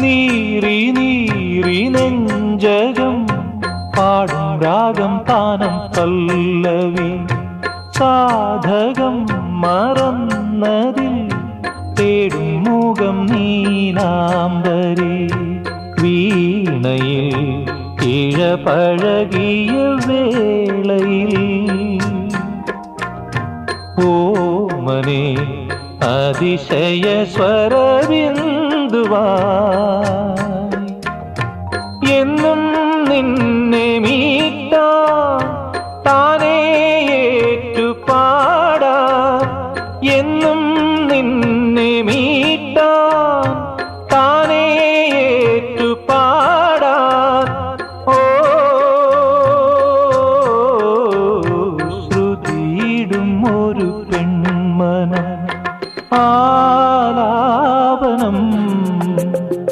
நீரி நீரி நெஞ்சகம் பாடும் ராகம் தானம் பல்லவி சாதகம் மறந்ததில் தேடும் மூகம் நீலாம்பரி வீணையில் இழப்பழகிய வேளையில் ஓமனே அதிசய ஸ்வரவில் പങ്കുവായി എന്നും നിന്നെ മീട്ടാ താനേ ഏറ്റുപാടാ. എന്നും നിന്നെ ഓ ഒരു പെൺമന.